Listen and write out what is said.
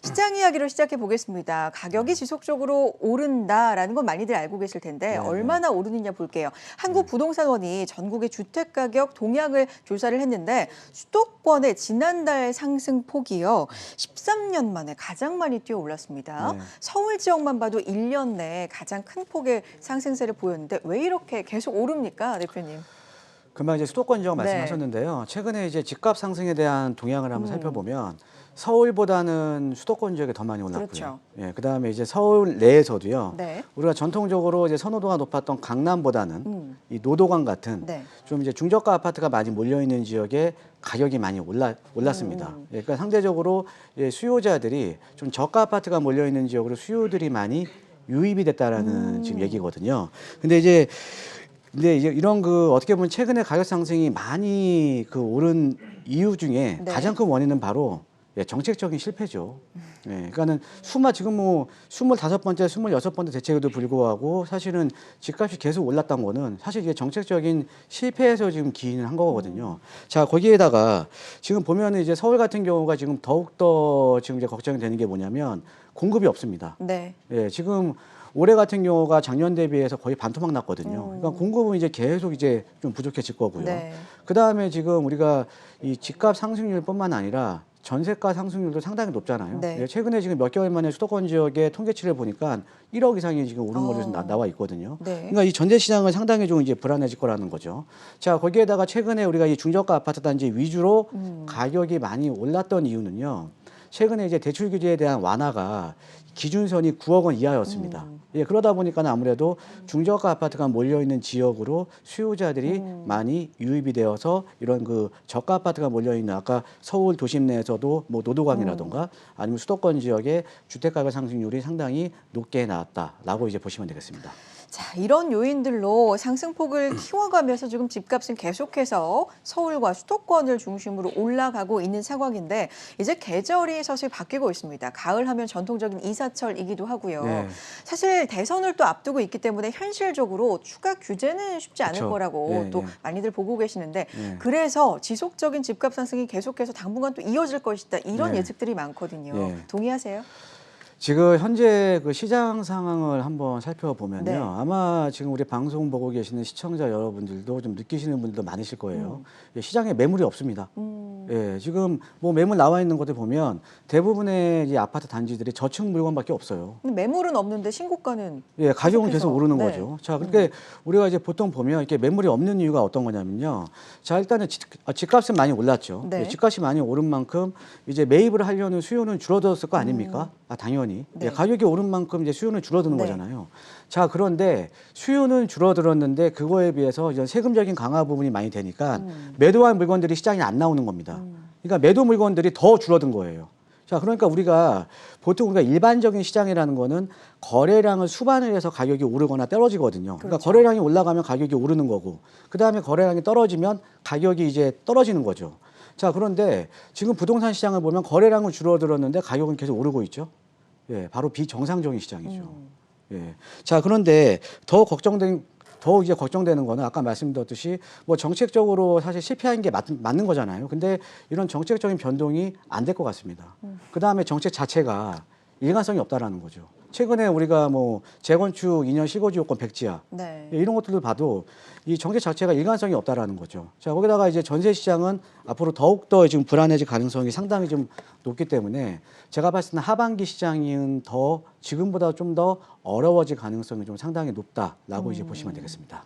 시장 이야기로 시작해 보겠습니다. 가격이 지속적으로 오른다라는 건 많이들 알고 계실 텐데 네, 네. 얼마나 오르느냐 볼게요. 한국 부동산원이 전국의 주택 가격 동향을 조사를 했는데 수도권의 지난달 상승 폭이요. 13년 만에 가장 많이 뛰어 올랐습니다. 네. 서울 지역만 봐도 1년 내에 가장 큰 폭의 상승세를 보였는데 왜 이렇게 계속 오릅니까, 대표님? 금방 이제 수도권 지역 네. 말씀하셨는데요. 최근에 이제 집값 상승에 대한 동향을 한번 음. 살펴보면 서울보다는 수도권 지역이 더 많이 올랐고요. 그렇죠. 예, 그다음에 이제 서울 내에서도요. 네. 우리가 전통적으로 이제 선호도가 높았던 강남보다는 음. 이 노도강 같은 네. 좀 이제 중저가 아파트가 많이 몰려 있는 지역에 가격이 많이 올라 올랐습니다. 음. 예, 그러니까 상대적으로 예, 수요자들이 좀 저가 아파트가 몰려 있는 지역으로 수요들이 많이 유입이 됐다라는 음. 지금 얘기거든요. 근데 이제 근데 이제 이런 그 어떻게 보면 최근에 가격 상승이 많이 그 오른 이유 중에 네. 가장 큰 원인은 바로 예, 정책적인 실패죠. 예, 그러니까는 수마 지금 뭐 스물다섯 번째, 스물여섯 번째 대책에도 불구하고 사실은 집값이 계속 올랐던 거는 사실 이게 정책적인 실패에서 지금 기인을 한 거거든요. 자 거기에다가 지금 보면은 이제 서울 같은 경우가 지금 더욱 더 지금 이제 걱정이 되는 게 뭐냐면 공급이 없습니다. 네. 예, 지금 올해 같은 경우가 작년 대비해서 거의 반토막 났거든요. 음. 그러니까 공급은 이제 계속 이제 좀 부족해질 거고요. 네. 그 다음에 지금 우리가 이 집값 상승률뿐만 아니라 전세가 상승률도 상당히 높잖아요. 네. 예, 최근에 지금 몇 개월 만에 수도권 지역의 통계치를 보니까 1억 이상이 지금 오른 걸로 어. 나, 나와 있거든요. 네. 그러니까 이 전세 시장은 상당히 좀 이제 불안해질 거라는 거죠. 자 거기에다가 최근에 우리가 이 중저가 아파트 단지 위주로 음. 가격이 많이 올랐던 이유는요. 최근에 이제 대출 규제에 대한 완화가 기준선이 9억 원 이하였습니다. 음. 예, 그러다 보니까 아무래도 중저가 아파트가 몰려 있는 지역으로 수요자들이 음. 많이 유입이 되어서 이런 그 저가 아파트가 몰려 있는 아까 서울 도심 내에서도 뭐 노도강이라던가 아니면 수도권 지역의 주택 가격 상승률이 상당히 높게 나왔다라고 이제 보시면 되겠습니다. 자, 이런 요인들로 상승폭을 키워가면서 지금 집값은 계속해서 서울과 수도권을 중심으로 올라가고 있는 상황인데 이제 계절이 사실 바뀌고 있습니다. 가을 하면 전통적인 이사철이기도 하고요. 네. 사실 대선을 또 앞두고 있기 때문에 현실적으로 추가 규제는 쉽지 않을 그쵸. 거라고 예, 또 예. 많이들 보고 계시는데 네. 그래서 지속적인 집값 상승이 계속해서 당분간 또 이어질 것이다. 이런 네. 예측들이 많거든요. 네. 동의하세요? 지금 현재 그 시장 상황을 한번 살펴보면요. 네. 아마 지금 우리 방송 보고 계시는 시청자 여러분들도 좀 느끼시는 분들도 많으실 거예요. 예, 시장에 매물이 없습니다. 음. 예, 지금 뭐 매물 나와 있는 것들 보면 대부분의 이 아파트 단지들이 저층 물건밖에 없어요. 매물은 없는데 신고가는 예, 가격은 계속해서, 계속 오르는 네. 거죠. 자, 그러니까 우리가 이제 보통 보면 이렇게 매물이 없는 이유가 어떤 거냐면요. 자, 일단은 집, 아, 집값은 많이 올랐죠. 네. 예, 집값이 많이 오른 만큼 이제 매입을 하려는 수요는 줄어들었을 거 아닙니까? 아, 당연히. 음. 네. 예, 가격이 오른 만큼 이제 수요는 줄어드는 네. 거잖아요. 자, 그런데 수요는 줄어들었는데 그거에 비해서 이제 세금적인 강화 부분이 많이 되니까 음. 매도한 물건들이 시장에 안 나오는 겁니다. 그러니까 매도 물건들이 더 줄어든 거예요. 자, 그러니까 우리가 보통 우리가 일반적인 시장이라는 거는 거래량을 수반을 해서 가격이 오르거나 떨어지거든요. 그러니까 그렇죠. 거래량이 올라가면 가격이 오르는 거고, 그 다음에 거래량이 떨어지면 가격이 이제 떨어지는 거죠. 자, 그런데 지금 부동산 시장을 보면 거래량은 줄어들었는데 가격은 계속 오르고 있죠. 예, 바로 비정상적인 시장이죠. 음. 예. 자, 그런데 더 걱정된 더 이제 걱정되는 거는 아까 말씀드렸듯이 뭐 정책적으로 사실 실패한 게 맞, 맞는 거잖아요. 근데 이런 정책적인 변동이 안 될 것 같습니다. 그 다음에 정책 자체가 일관성이 없다라는 거죠. 최근에 우리가 뭐 재건축 2년 실거주 요건 백지화 네. 예, 이런 것들을 봐도 이 정책 자체가 일관성이 없다라는 거죠. 자, 거기다가 이제 전세 시장은 앞으로 더욱 더 지금 불안해질 가능성이 상당히 좀 높기 때문에 제가 봤을 때는 하반기 시장은 더 지금보다 좀 더 어려워질 가능성이 좀 상당히 높다라고 이제 보시면 되겠습니다.